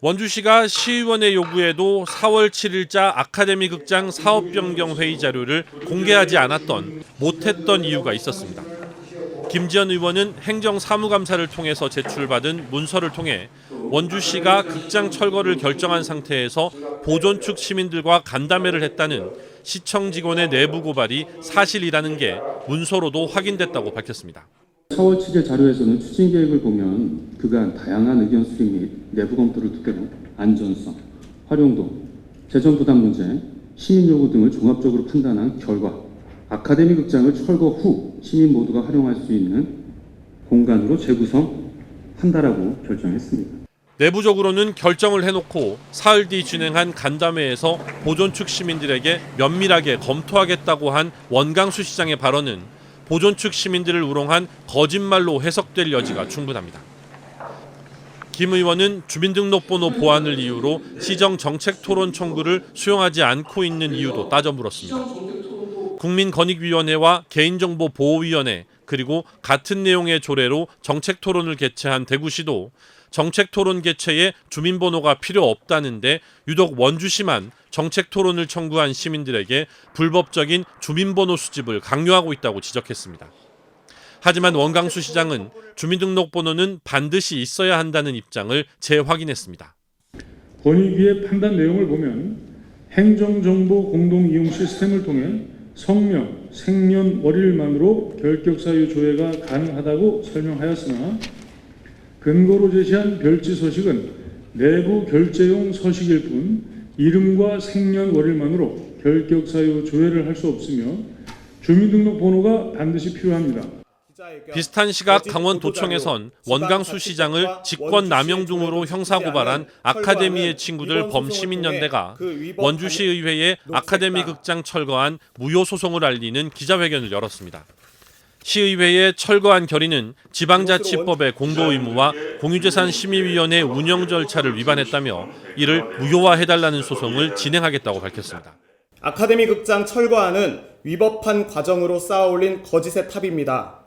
원주시가 시의원의 요구에도 4월 7일자 아카데미 극장 사업 변경 회의 자료를 공개하지 않았던 못했던 이유가 있었습니다. 김지현 의원은 행정사무감사를 통해서 제출받은 문서를 통해 원주시가 극장 철거를 결정한 상태에서 보존 측 시민들과 간담회를 했다는 시청 직원의 내부 고발이 사실이라는 게 문서로도 확인됐다고 밝혔습니다. 4월 7일 자료에서는 추진 계획을 보면 그간 다양한 의견 수립 및 내부 검토를 토대로 안전성, 활용도, 재정 부담 문제, 시민 요구 등을 종합적으로 판단한 결과 아카데미 극장을 철거 후 시민 모두가 활용할 수 있는 공간으로 재구성한다라고 결정했습니다. 내부적으로는 결정을 해놓고 사흘 뒤 진행한 간담회에서 보존 측 시민들에게 면밀하게 검토하겠다고 한 원강수 시장의 발언은 보존 측 시민들을 우롱한 거짓말로 해석될 여지가 충분합니다. 김 의원은 주민등록번호 보안을 이유로 시정 정책 토론 청구를 수용하지 않고 있는 이유도 따져 물었습니다. 국민권익위원회와 개인정보보호위원회 그리고 같은 내용의 조례로 정책 토론을 개최한 대구시도 정책 토론 개최에 주민번호가 필요 없다는데 유독 원주시만 정책 토론을 청구한 시민들에게 불법적인 주민번호 수집을 강요하고 있다고 지적했습니다. 하지만 원강수 시장은 주민등록번호는 반드시 있어야 한다는 입장을 재확인했습니다. 권익위의 판단 내용을 보면 행정정보 공동이용 시스템을 통해 성명, 생년월일만으로 결격사유 조회가 가능하다고 설명하였으나 근거로 제시한 별지 서식은 내부 결제용 서식일 뿐 이름과 생년월일만으로 결격사유 조회를 할 수 없으며 주민등록번호가 반드시 필요합니다. 비슷한 시각 강원도청에선 원강수 시장을 직권 남용 등으로 형사 고발한 아카데미의 친구들 범시민연대가 원주시 의회에 아카데미 극장 철거한 무효 소송을 알리는 기자회견을 열었습니다. 시의회의 철거한 결의는 지방자치법의 공도 의무와 공유재산 심의위원회 운영 절차를 위반했다며 이를 무효화해달라는 소송을 진행하겠다고 밝혔습니다. 아카데미 극장 철거안은 위법한 과정으로 쌓아올린 거짓의 탑입니다.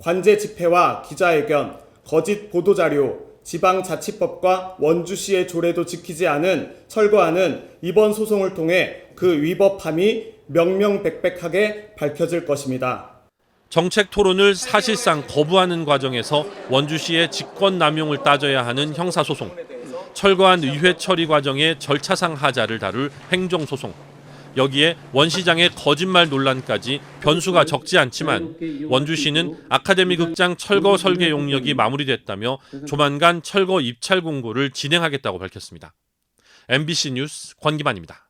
관제 집회와 기자회견, 거짓 보도자료, 지방자치법과 원주시의 조례도 지키지 않은 철거안은 이번 소송을 통해 그 위법함이 명명백백하게 밝혀질 것입니다. 정책 토론을 사실상 거부하는 과정에서 원주시의 직권 남용을 따져야 하는 형사소송, 철거한 의회 처리 과정의 절차상 하자를 다룰 행정소송, 여기에 원 시장의 거짓말 논란까지 변수가 적지 않지만 원주시는 아카데미 극장 철거 설계 용역이 마무리됐다며 조만간 철거 입찰 공고를 진행하겠다고 밝혔습니다. MBC 뉴스 권기만입니다.